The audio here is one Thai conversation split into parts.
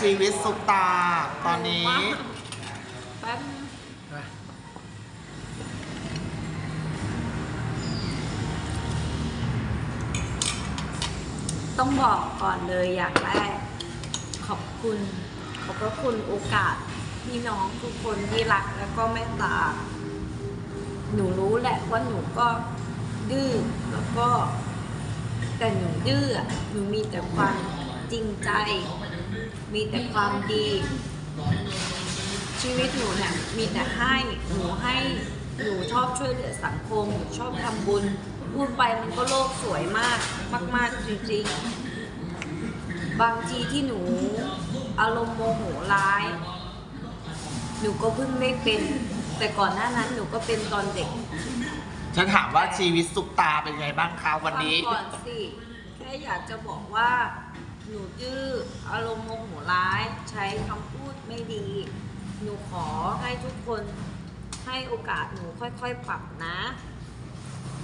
ชีวิตซุปตา ตอนนี้ แป๊บนึงต้องบอกก่อนเลยอย่างแรก ขอบคุณ ขอบพระคุณโอกาสพี่น้องทุกคนที่รักแล้วก็เมตตา หนูรู้แหละว่าหนูก็ดื้อแล้วก็ แต่หนูดื้อหนูมีแต่ความจริงใจ มีแต่ความดี ชีวิตหนูเนี่ยมีแต่ให้หนูให้หนูชอบช่วยเหลือสังคมหนูชอบทำบุญ พูดไปมันก็โลกสวยมากมากๆจริงๆ บางทีที่หนูอารมณ์โมโหร้าย หนูก็เพิ่งได้เป็น แต่ก่อนหน้านั้นหนูก็เป็นตอนเด็ก ฉันถามว่าชีวิตซุปตาเป็นไงบ้างคะวันนี้ ฟังก่อนสิ แค่อยากจะบอกว่า หนูดื้ออารมณ์โมโหร้าย ใช้คำพูดไม่ดี หนูขอให้ทุกคนให้โอกาสหนูค่อยๆปรับนะ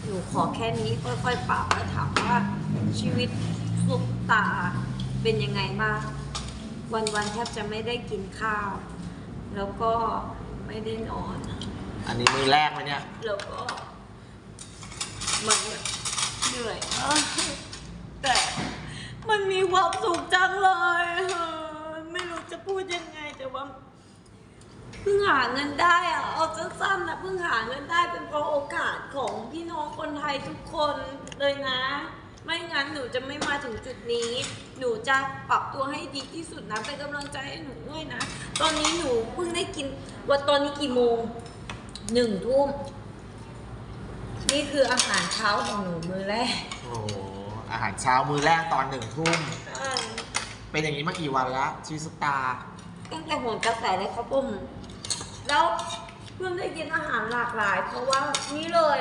หนูขอแค่นี้ค่อยๆปรับแล้วถามว่าชีวิตสุขตาเป็นยังไงบ้างวันๆแทบจะไม่ได้กินข้าว แล้วก็ไม่ได้นอน อันนี้มือแรกไหมเนี่ย แล้วก็มันเหนื่อยมากแต่มันมี ความสุขจังเลย ไม่รู้จะพูดยังไงแต่ว่าเพิ่งหาเงินได้อะเอาสั้นๆนะเพิ่งหาเงินได้เป็นเพราะโอกาสของพี่น้องคนไทยทุกคนเลยนะ ไม่งั้นหนูจะไม่มาถึงจุดนี้ หนูจะปรับตัวให้ดีที่สุดนะเป็นกำลังใจให้หนูด้วยนะ ตอนนี้หนูเพิ่งได้กินวันตอนนี้กี่โมงหนึ่งทุ่มนี่คืออาหารเช้าของหนูมือแรกโอ้ อาหารเช้ามือแรกตอนหนึ่งทุ่มเป็นอย่างนี้มากี่วันแล้วชีวิตซุปตาตั้งแต่หัวกาแฟเลยครับผมแล้วเพิ่งได้กินอาหารหลากหลาย เพราะว่านี่เลย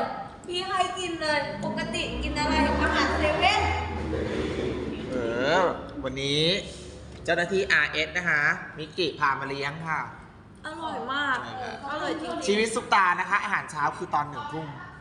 พี่ให้กินเลยปกติกินอะไรอาหารเซเว่นเออวันนี้เจ้าหน้าที่ RS นะคะ มิกิพามาเลี้ยงค่ะ อร่อยมาก อร่อยจริงๆชีวิตซุปตานะคะ อาหารเช้าคือตอนหนึ่งทุ่มอ